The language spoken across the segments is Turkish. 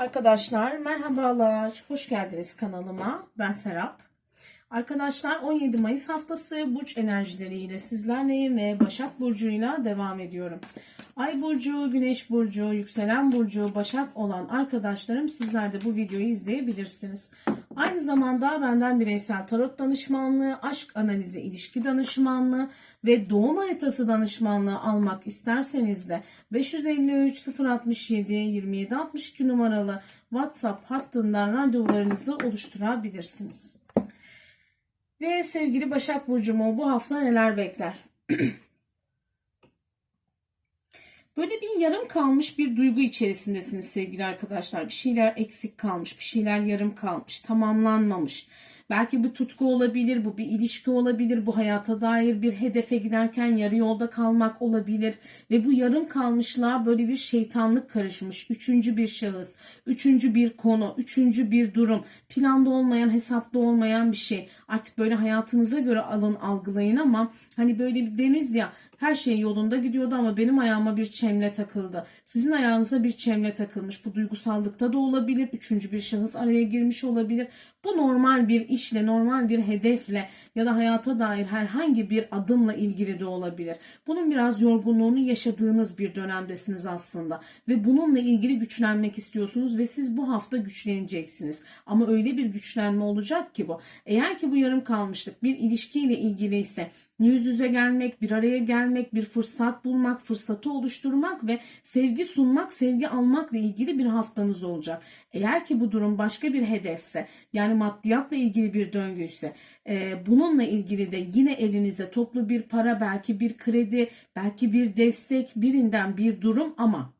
Arkadaşlar merhabalar, hoş geldiniz kanalıma. Ben Serap. Arkadaşlar 17 Mayıs haftası burç enerjileriyle sizlerleyim ve Başak Burcu'yla devam ediyorum. Ay Burcu, Güneş Burcu, Yükselen Burcu, Başak olan arkadaşlarım sizler de bu videoyu izleyebilirsiniz. Aynı zamanda benden bireysel tarot danışmanlığı, aşk analizi, ilişki danışmanlığı ve doğum haritası danışmanlığı almak isterseniz de 553 067 27 62 numaralı WhatsApp hattından randevularınızı oluşturabilirsiniz. Ve sevgili Başak Burcu'mu bu hafta neler bekler? Böyle bir yarım kalmış bir duygu içerisindesiniz sevgili arkadaşlar. Bir şeyler eksik kalmış, bir şeyler yarım kalmış, tamamlanmamış. Belki bir tutku olabilir, bu bir ilişki olabilir, bu hayata dair bir hedefe giderken yarı yolda kalmak olabilir. Ve bu yarım kalmışlığa böyle bir şeytanlık karışmış. Üçüncü bir şahıs, üçüncü bir konu, üçüncü bir durum. Planda olmayan, hesapta olmayan bir şey. Artık böyle hayatınıza göre alın algılayın ama hani böyle bir deniz ya her şey yolunda gidiyordu ama benim ayağıma bir çemle takıldı. Sizin ayağınıza bir çemle takılmış. Bu duygusallıkta da olabilir. Üçüncü bir şahıs araya girmiş olabilir. Bu normal bir işle, normal bir hedefle ya da hayata dair herhangi bir adımla ilgili de olabilir. Bunun biraz yorgunluğunu yaşadığınız bir dönemdesiniz aslında. Ve bununla ilgili güçlenmek istiyorsunuz ve siz bu hafta güçleneceksiniz. Ama öyle bir güçlenme olacak ki bu. Eğer ki bu yarım kalmışlık bir ilişkiyle ilgili ise yüz yüze gelmek, bir araya gelmek, bir fırsat bulmak, fırsatı oluşturmak ve sevgi sunmak, sevgi almakla ilgili bir haftanız olacak. Eğer ki bu durum başka bir hedefse, yani maddiyatla ilgili bir döngüyse, e, bununla ilgili de yine elinize toplu bir para, belki bir kredi, belki bir destek, birinden bir durum ama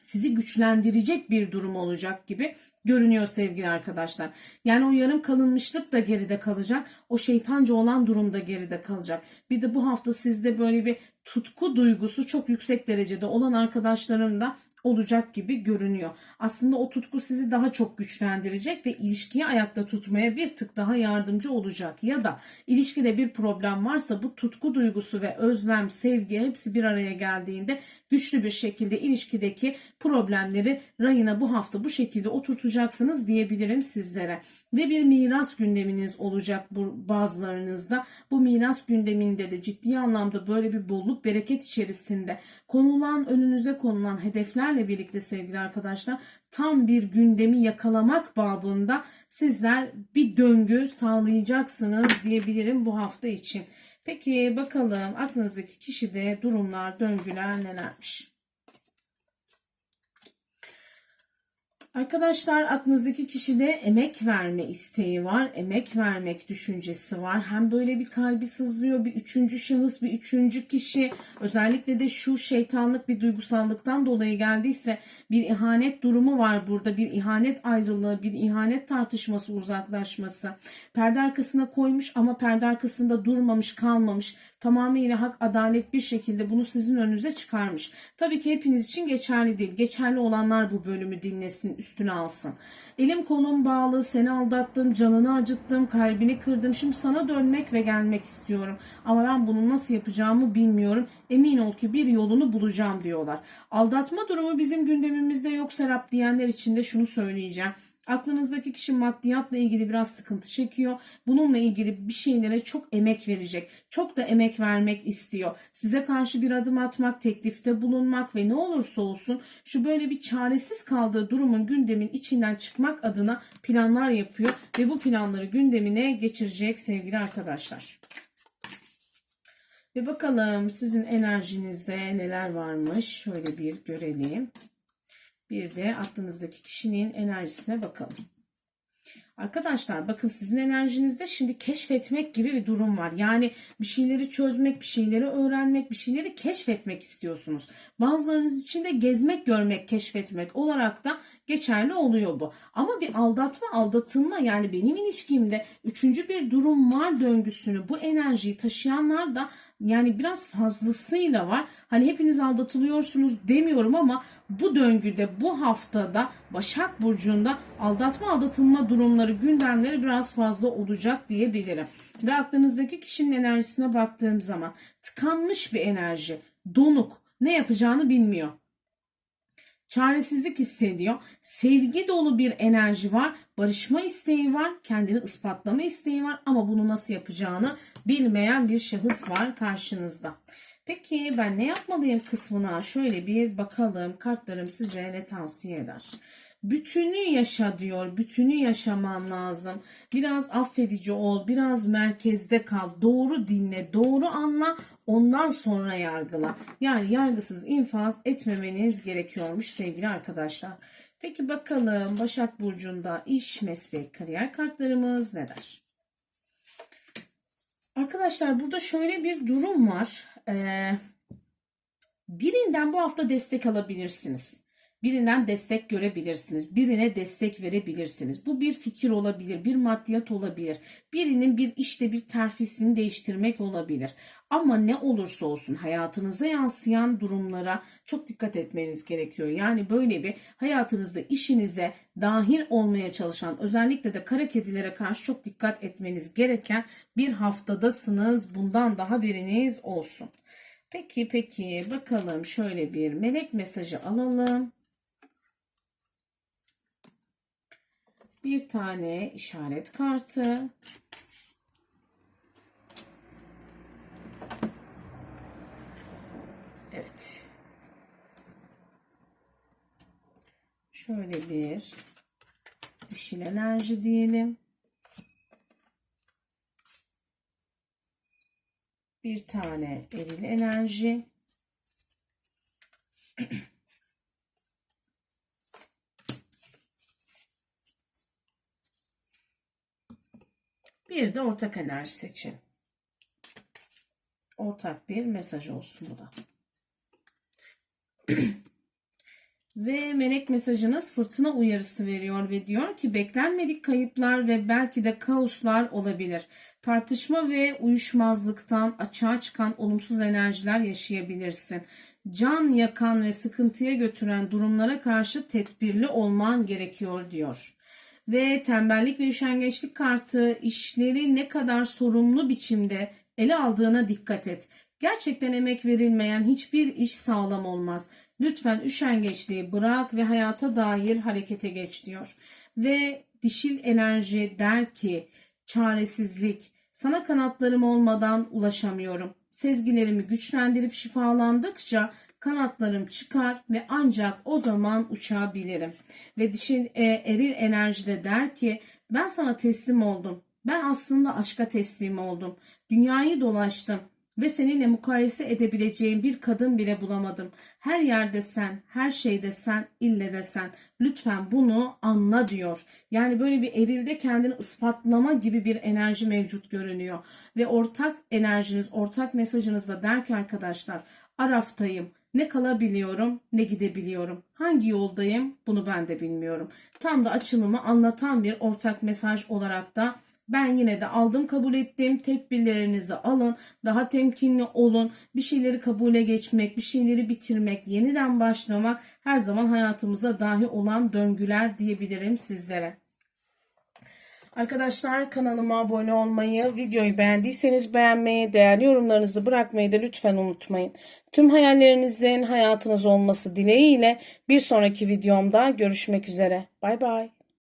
sizi güçlendirecek bir durum olacak gibi görünüyor sevgili arkadaşlar. Yani o yarım kalınmışlık da geride kalacak. O şeytanca olan durum da geride kalacak. Bir de bu hafta sizde böyle bir tutku duygusu çok yüksek derecede olan arkadaşlarım da olacak gibi görünüyor. Aslında o tutku sizi daha çok güçlendirecek ve ilişkiyi ayakta tutmaya bir tık daha yardımcı olacak. Ya da ilişkide bir problem varsa bu tutku duygusu ve özlem, sevgi hepsi bir araya geldiğinde güçlü bir şekilde ilişkideki problemleri rayına bu hafta bu şekilde oturtacaksınız diyebilirim sizlere. Ve bir miras gündeminiz olacak bu bazılarınızda. Bu miras gündeminde de ciddi anlamda böyle bir bolluk bereket içerisinde konulan önünüze konulan hedeflerle birlikte sevgili arkadaşlar tam bir gündemi yakalamak babında sizler bir döngü sağlayacaksınız diyebilirim bu hafta için. Peki bakalım aklınızdaki kişide durumlar, döngüler nelermiş? Arkadaşlar aklınızdaki kişide emek verme isteği var. Emek vermek düşüncesi var. Hem böyle bir kalbi sızlıyor bir üçüncü şahıs bir üçüncü kişi. Özellikle de şu şeytanlık bir duygusallıktan dolayı geldiyse bir ihanet durumu var burada. Bir ihanet ayrılığı, bir ihanet tartışması, uzaklaşması. Perde arkasına koymuş ama perde arkasında durmamış, kalmamış. Tamamıyla hak, adalet bir şekilde bunu sizin önünüze çıkarmış. Tabii ki hepiniz için geçerli değil. Geçerli olanlar bu bölümü dinlesin, üstüne alsın. Elim kolum bağlı, seni aldattım, canını acıttım, kalbini kırdım. Şimdi sana dönmek ve gelmek istiyorum. Ama ben bunu nasıl yapacağımı bilmiyorum. Emin ol ki bir yolunu bulacağım diyorlar. Aldatma durumu bizim gündemimizde yok Serap diyenler için de şunu söyleyeceğim. Aklınızdaki kişi maddiyatla ilgili biraz sıkıntı çekiyor. Bununla ilgili bir şeylere çok emek verecek. Çok da emek vermek istiyor. Size karşı bir adım atmak, teklifte bulunmak ve ne olursa olsun şu böyle bir çaresiz kaldığı durumun gündemin içinden çıkmak adına planlar yapıyor ve bu planları gündemine geçirecek sevgili arkadaşlar. Ve bakalım sizin enerjinizde neler varmış. Şöyle bir görelim. Bir de aklınızdaki kişinin enerjisine bakalım. Arkadaşlar bakın sizin enerjinizde şimdi keşfetmek gibi bir durum var. Yani bir şeyleri çözmek, bir şeyleri öğrenmek, bir şeyleri keşfetmek istiyorsunuz. Bazılarınız için de gezmek, görmek, keşfetmek olarak da geçerli oluyor bu. Ama bir aldatma, aldatılma yani benim ilişkimde üçüncü bir durum var döngüsünü bu enerjiyi taşıyanlar da yani biraz fazlasıyla var. Hani hepiniz aldatılıyorsunuz demiyorum ama bu döngüde bu haftada Başak Burcu'nda aldatma aldatılma durumları gündemleri biraz fazla olacak diyebilirim. Ve aklınızdaki kişinin enerjisine baktığım zaman tıkanmış bir enerji, donuk, ne yapacağını bilmiyor çaresizlik hissediyor. Sevgi dolu bir enerji var. Barışma isteği var. Kendini ispatlama isteği var. Ama bunu nasıl yapacağını bilmeyen bir şahıs var karşınızda. Peki ben ne yapmalıyım kısmına şöyle bir bakalım. Kartlarım size ne tavsiye eder? Bütünü yaşa diyor. Bütünü yaşaman lazım. Biraz affedici ol. Biraz merkezde kal. Doğru dinle. Doğru anla. Ondan sonra yargıla. Yani yargısız infaz etmemeniz gerekiyormuş sevgili arkadaşlar. Peki bakalım Başak Burcu'nda iş, meslek, kariyer kartlarımız ne der? Arkadaşlar burada şöyle bir durum var. Ee, birinden bu hafta destek alabilirsiniz. Birinden destek görebilirsiniz. Birine destek verebilirsiniz. Bu bir fikir olabilir, bir maddiyat olabilir. Birinin bir işte bir terfisini değiştirmek olabilir. Ama ne olursa olsun hayatınıza yansıyan durumlara çok dikkat etmeniz gerekiyor. Yani böyle bir hayatınızda işinize dahil olmaya çalışan özellikle de kara kedilere karşı çok dikkat etmeniz gereken bir haftadasınız. Bundan da haberiniz olsun. Peki peki bakalım şöyle bir melek mesajı alalım. Bir tane işaret kartı. Evet. Şöyle bir dişil enerji diyelim. Bir tane eril enerji. Bir de ortak enerji seçin. Ortak bir mesaj olsun bu da. ve melek mesajınız fırtına uyarısı veriyor ve diyor ki beklenmedik kayıplar ve belki de kaoslar olabilir. Tartışma ve uyuşmazlıktan açığa çıkan olumsuz enerjiler yaşayabilirsin. Can yakan ve sıkıntıya götüren durumlara karşı tedbirli olman gerekiyor diyor ve tembellik ve üşengeçlik kartı işleri ne kadar sorumlu biçimde ele aldığına dikkat et. Gerçekten emek verilmeyen hiçbir iş sağlam olmaz. Lütfen üşengeçliği bırak ve hayata dair harekete geç diyor. Ve dişil enerji der ki çaresizlik, sana kanatlarım olmadan ulaşamıyorum. Sezgilerimi güçlendirip şifalandıkça kanatlarım çıkar ve ancak o zaman uçabilirim. Ve dişin e, eril enerjide der ki ben sana teslim oldum. Ben aslında aşka teslim oldum. Dünyayı dolaştım ve seninle mukayese edebileceğim bir kadın bile bulamadım. Her yerde sen, her şeyde sen, ille de sen. Lütfen bunu anla diyor. Yani böyle bir erilde kendini ispatlama gibi bir enerji mevcut görünüyor. Ve ortak enerjiniz, ortak mesajınız da der ki arkadaşlar Araftayım. Ne kalabiliyorum ne gidebiliyorum. Hangi yoldayım bunu ben de bilmiyorum. Tam da açılımı anlatan bir ortak mesaj olarak da ben yine de aldım kabul ettim. Tedbirlerinizi alın. Daha temkinli olun. Bir şeyleri kabule geçmek, bir şeyleri bitirmek, yeniden başlamak her zaman hayatımıza dahi olan döngüler diyebilirim sizlere. Arkadaşlar kanalıma abone olmayı, videoyu beğendiyseniz beğenmeyi, değerli yorumlarınızı bırakmayı da lütfen unutmayın. Tüm hayallerinizin hayatınız olması dileğiyle bir sonraki videomda görüşmek üzere. Bay bay.